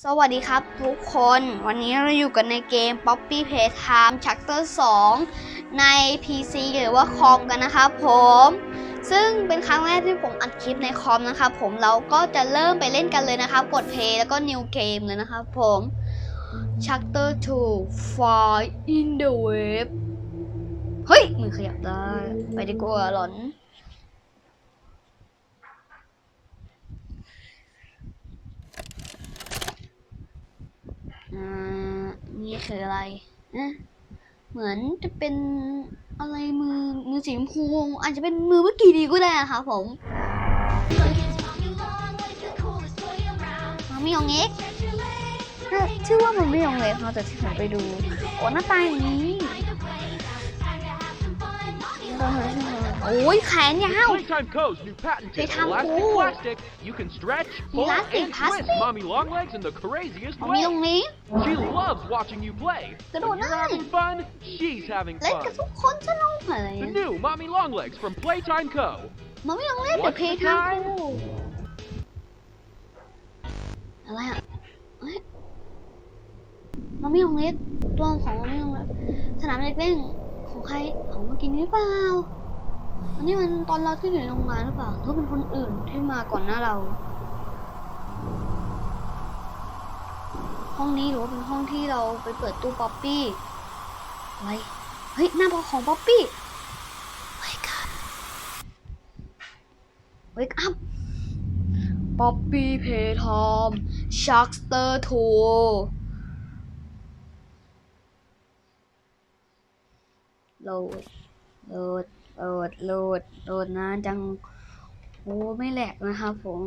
สวัสดีครับทุกคนวันนี้เราอยู่กันในเกม Poppy Playtime Chapter 2 ใน PC หรือว่าคอมกันนะครับผม ซึ่งเป็นครั้งแรกที่ผมอัดคลิปในคอมนะครับผมเราก็จะเริ่มไปเล่นกันเลยนะครับ กด Play แล้วก็ New Game เลยนะครับผม Chapter 2 Fire in the Web เฮ้ยมือขยับได้ ไปดีกว่าหลอน อ่า นี่ คืออะไรนะเหมือนจะเป็นอะไรมือมือสีชมพูอาจจะเป็นมือเมื่อกี้ดีก็ได้นะคะผมมาไม่ยองเอ็กชื่อว่ามันไม่ยองเล็กค่ะแต่ที่ผมไปดูโอ้หน้าตาอย่างนี้ โอ้ยแขนยาว Playtime Co's new patented Playtime elastic Co. plastic. You can stretch, pull, Elastic and plastic? twist Mommy Longlegs in the craziest มาไม่ย way. องเล็ก She loves watching you play. Good When old you're having night. fun, she's having เล่นกับ fun. ทุกคนสนุกอะไร The new Mommy Longlegs from Playtime Co. มาไม่ยองเล็กเดี๋ยวเพลย์ทางคู่อะไรอะเฮ้ยมาไม่ยองเล็กตัวของมาไม่ยองเล็กสนามเด็กเล่นของใครของเมื่อกี้นี้หรือเปล่า อันนี้มันตอนเราที่อยู่ในโรงงานหรือเปล่าหรือเป็นคนอื่นที่มาก่อนหน้าเรา ห้องนี้หรือว่าเป็นห้องที่เราไปเปิดตู้ป๊อปปี้อะไรเฮ้ยหน้าบอกของป๊อปปี้ Wake up Wake up ป๊อปปี้เพทอมชักสเตอร์ทูโหลดโหลด โหลดโหลดโหลดนะจังโอ้ไม่แหลกนะครับผม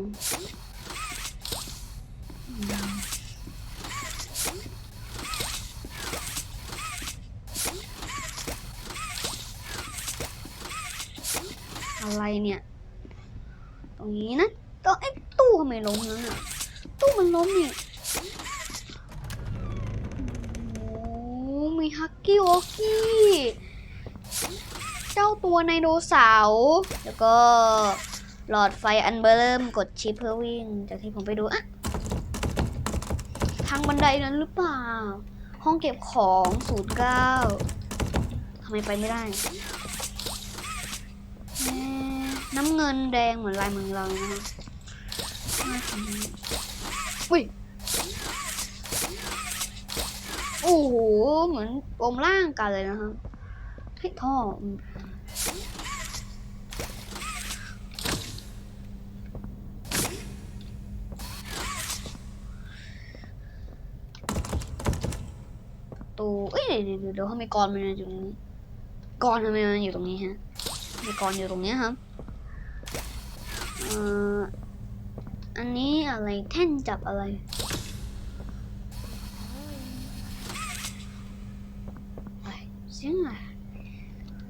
อะไรเนี่ย ตรงนี้นะก็ไอ้ตู้ทำไมล้มนั่นน่ะตู้มันล้มนี่โอ้มีฮักกี้โอกี้ เจ้าตัวไดโนเสาร์แล้วก็หลอดไฟอันเบอร์เริ่มกดชิปเพื่อวิ่ง จากที่ผมไปดูอะทางบันไดนั้นหรือเปล่า ห้องเก็บของศูนย์เก้าทำไมไปไม่ได้ น้ำเงินแดงเหมือนลายมือเรานะฮะอุ้ยโอ้โห เหมือนปมร่างกันเลยนะคะเฮ้ท่อ ตูเอ้ยเดี๋ยวเดี๋ยวเดี๋ยวทำไมกรมันอยู่ตรงนี้กรทำไมมันอยู่ตรงนี้ฮะมีกรอยู่ตรงนี้ครับเอ่ออันนี้อะไรแท่นจับอะไรไปเสียงอะไร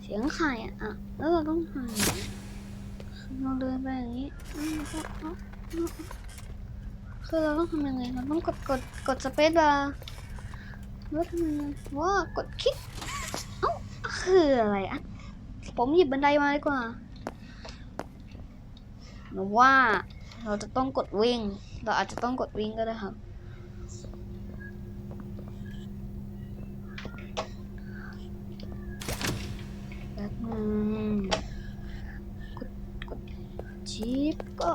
เสียงใครอะอะแล้วเราต้องทำยังไงเราเดินไปอย่างนี้อืมก็คือเราต้องทำยังไงเราต้องกดกดกดสเปซบาร์ แล้วทำยังไงว่ากดคลิกเอ้าคืออะไรอะผมหยิบบันไดมาดีกว่าหนูว่าเราจะต้องกดวิ่ง เราอาจจะต้องกดวิ่งก็ได้ครับแป๊บกดกดชิปก็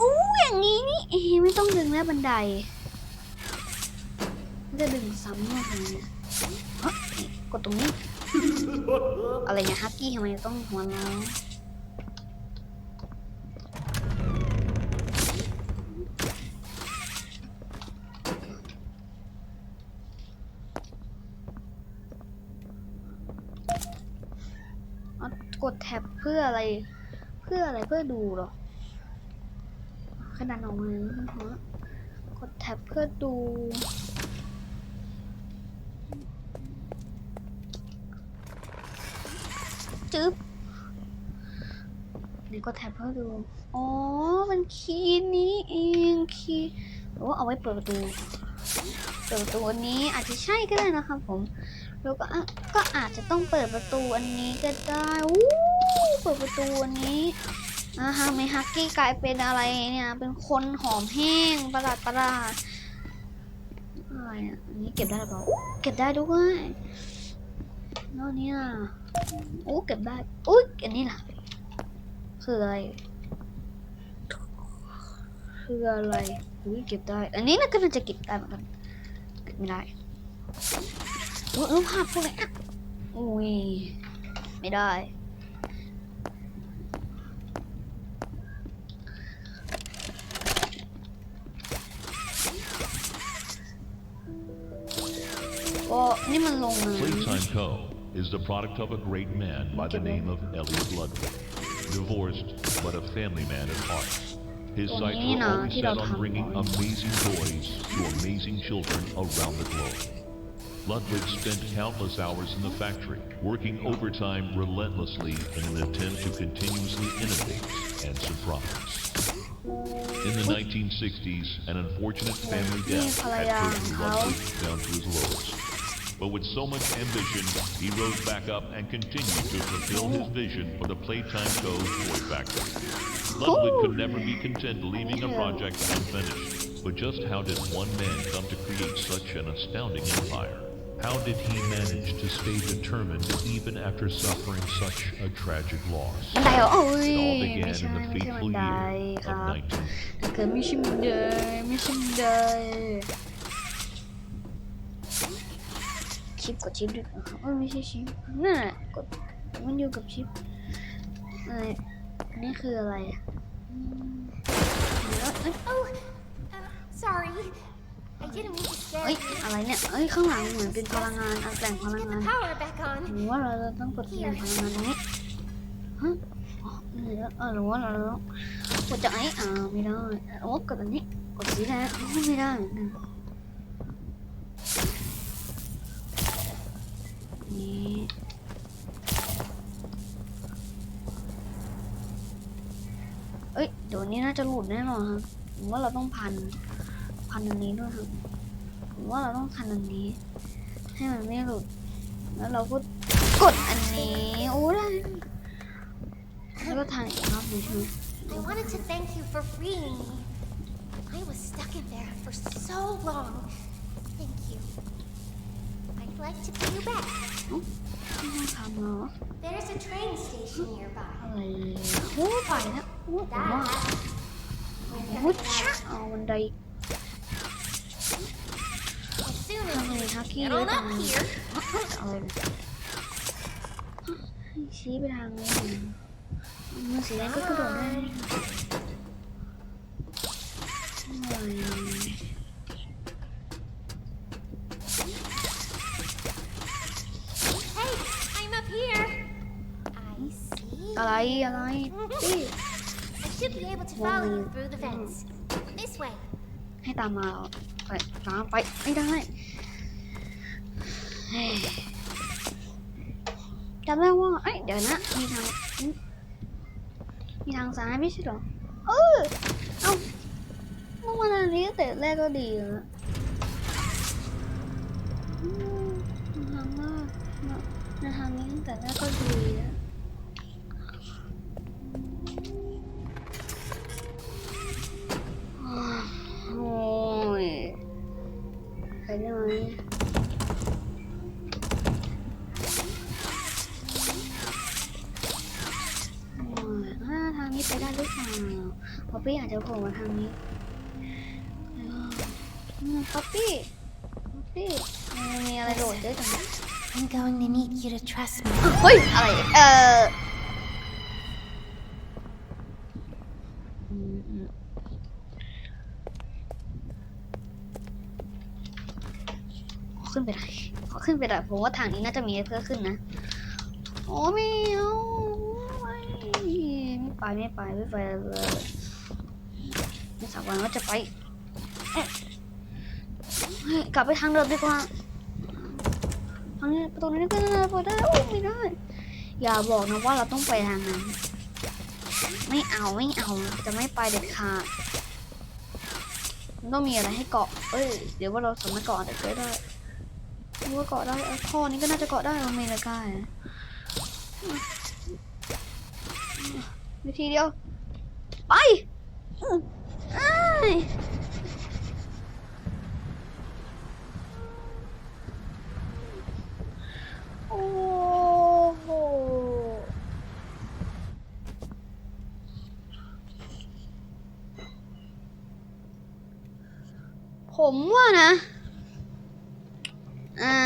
อู้อย่างนี้นี่ไม่ต้องดึงแล้วบันได จะดึงซ้ำมาทำไมเนี่ยเฮ้กดตรงนี้ อะไรเนี่ยฮักกี้ทำไมต้องหัวเราะเอากดแท็บเพื่ออะไร เพื่ออะไรเพื่อดูหรอขนาดออกมาแล้วหัวกดแท็บเพื่อดู จึ๊บนี่ก็แท็บเพื่อดู อ๋อ มันคีย์นี้เองคีย์หรือว่าเอาไว้เปิดประตู เปิดประตูอันนี้อาจจะใช่ก็ได้นะครับผม แล้วก็ก็อาจจะต้องเปิดประตูอันนี้ก็ได้อู้เปิดประตูอันนี้อ่าฮะเมฮักกี้กลายเป็นอะไรเนี่ย เป็นคนหอมแห้งประหลาดประหลาดอะไรอะอันนี้เก็บได้หรือเปล่าเก็บได้ด้วยแล้วอันเนี่ยโอ้เก็บได้อุ้ยอันนี้ล่ะคืออะไรคืออะไรอุ้ยเก็บได้ อันนี้น่าก็น่าจะเก็บได้เหมือนกันเก็บไม่ได้อุ๊ยรูปภาพพวกนี้อะอุ้ยไม่ได้ก็นี่มันลงมา Playtime Co. is the product of a great man by the name of Elliot Ludwig. Divorced, but a family man at heart. His sights were always set on bringing amazing toys to amazing children around the globe. Ludwig spent countless hours in the factory, working overtime relentlessly in an attempt to continuously innovate and surprise. In the 1960s, an unfortunate family death had pushed Ludwig down to his lowest. But with so much ambition, he rose back up and continued to fulfill his vision for the Playtime Co. toy factory. Ludwig could never be content leaving a project unfinished. But just how did one man come to create such an astounding empire? How did he manage to stay determined even after suffering such a tragic loss? It all began in the fateful year of 19... ช่บันไดไม่ใช่บันไดชิปกดชิปด้วยกันครับเอ้ยไม่ใช่ชิปนั่นแหละกดมันอยู่กับชิปอะไรอันนี้คืออะไรอะอืมเดี๋ยวเอ้ย Oh, uh, sorry. I didn't mean to scare เอ้ย you. อะไรเนี่ย เอ้ย ข้างหลังเหมือนเป็นพลังงานเอาแต่งพลัง Get งา the น power back on. หรือว่าเราจะต้องกดแสดงพลังงานตรงนี้ฮะอ๋อหรือเออหรือว่าเราต้องกดจากไอ้อ่าไม่ได้โอ้กดอันนี้ กดสีแดงโอ้ไม่ได้เหมือนกัน นี่เอ้ยเดี๋ยวนี้น่าจะหลุดแน่นอนครับผมว่าเราต้องพัน พันอันนี้ด้วยครับผมว่าเราต้องพันอันนี้ ให้มันไม่หลุด แล้วเราก็กดอันนี้โอ้ได้แล้วก็ทานอีกรอบหนึงใช่ไหม I wanted to thank you for freeing me. I was stuck in there for so long. Thank you. I'd like to pay you back. ไม่ต้องทำเนาะ There's a train station nearby. อะไรโอ้ไปแล้วโอ้ผมว่า That โอ้ชะเอาบันได as soon ทำไม as ฮัก you กี้ get เยอะ on จัง up here, อะไรเนี่ยให้ชี้ไปทางนี้มือสีแดงก็กระโดดได้อะไร อะไรอะไรพี่ I should be able to follow you through the vents. This way. ให้ตามมาเหรอไปตามไปไม่ได้เฮ้ยจำได้ว่าเอ้ยเดี๋ยวนะมีทางอืมมีทางซ้ายไม่ใช่เหรอเออเอ้าเมื่อวันนี้ตั้งแต่แรกก็ดีแล้วอืมทางว่าในทางนี้ตั้งแต่แรกก็ดีแล้ว อปปี้อาจจะโผล่มาทางนี้อืมป๊อปปี้ป๊อปปี้มันมีอะไรโหลดเยอะจัง I'm going to need you to trust me. เฮ้ย อะไร เอออืมอืมขอขึ้นไปได้ขอขึ้นไปได้ผมว่าทางนี้น่าจะมีให้เพื่อขึ้นนะ โอ้ไม่เอาไม่ไม่ไปไม่ไปไม่ไปเลยไม่ สักวันว่าจะไปเอ๊ะกลับไปทางเดิมดีกว่าทางนี้ประตูนี้ก็น่าจะเปิดได้โอ้ไม่ได้ อย่าบอกนะว่าเราต้องไปทางนั้น ไม่เอาไม่เอาจะไม่ไปเด็ดขาดมันต้องมีอะไรให้เกาะ เอ้ย เดี๋ยวว่าเราสามารถเกาะอะไรก็ได้ว่าเกาะได้เออท่อนี้ก็น่าจะเกาะได้เราไม่ละกล้าวิธีเดียว ไป โอ้โหผมว่านะ อ่า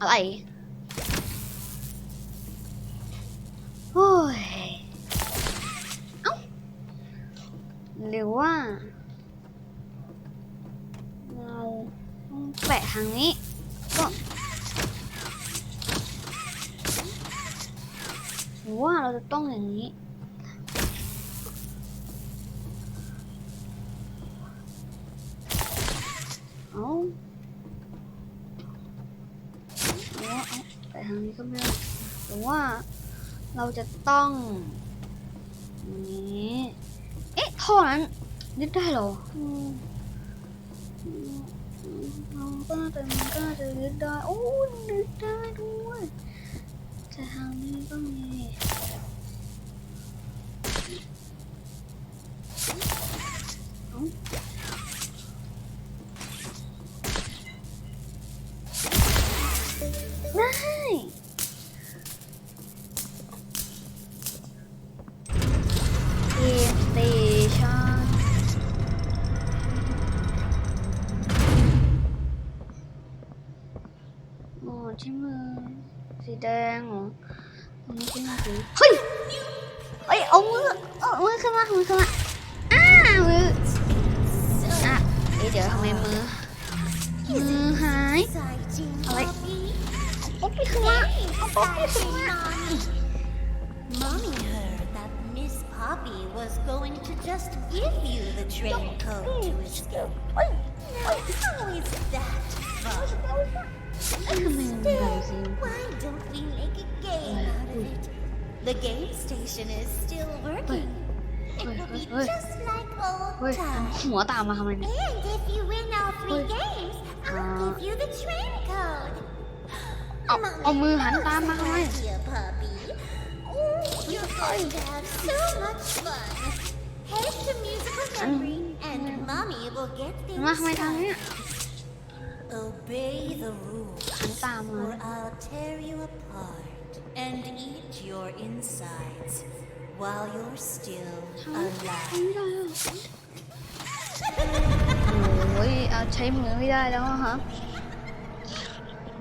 อะไรโอ้ยเอ้าหรือว่า เราต้องแปะทางนี้ก็หรือว่าเราจะต้องอย่างนี้ เอาหรือว่าเอาแต่ ทางนี้ก็ไม่ได้หรือว่าเราจะต้องนี้เอ๊ะท่อนั้นยึดได้เหรอเราก็จะมันก็จะยึดได้โอ้ยึดได้ด้วยแต่ทางนี้ก็มีเอ้า Mommy. Mommy heard that Miss Poppy was going to just give you the train code to escape. เฮ้ยเฮ้ย How is that fun? เอ้ยทำไมมันแบบ Still, นี้ why don't we make a game out of it? The game station is still working. It will be Wait, wait. just like old เฮ้ย times. หัวตามมาทำไมเนี่ย And if you win all three เอาเอามือหันตามมาทำไม Idea, puppy. Oh, you're going to have so much fun. Head to musical memory, and mommy will get หัน things มาทำไมทาง started. เนี้ย Obey the rules, หันตามมา or I'll tear you apart and eat your insides while you're still ทำไม่ alive. ได้อะโอ้ยเอาใช้มือไม่ได้แล้วอะฮะ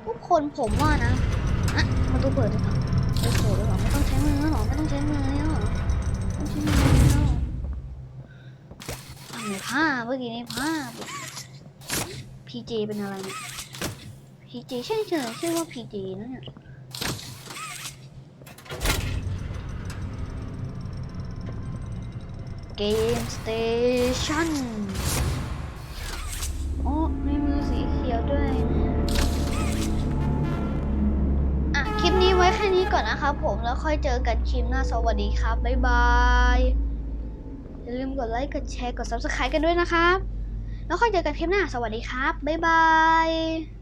ทุกคนผมว่านะอะประตูเปิดด้วยเหรอเปิดโผล่ด้วยหรอไม่ต้องใช้มือหรอไม่ต้องใช้มือเนี่ยหรอไม่ต้องใช้มือเนี่ยหรอทำไมผ้าเมื่อกี้นี้ผ้าพีเจเป็นอะไรเนี่ยพีเจใช่เฉยชื่อว่าพีเจนะเนี่ยเกมสเตชัน ก่อนนะครับผมแล้วค่อยเจอกันคลิปหน้าสวัสดีครับ บ๊ายบายอย่าลืมกดไลค์กดแชร์กด subscribe กันด้วยนะครับ แล้วค่อยเจอกันคลิปหน้าสวัสดีครับ บ๊ายบาย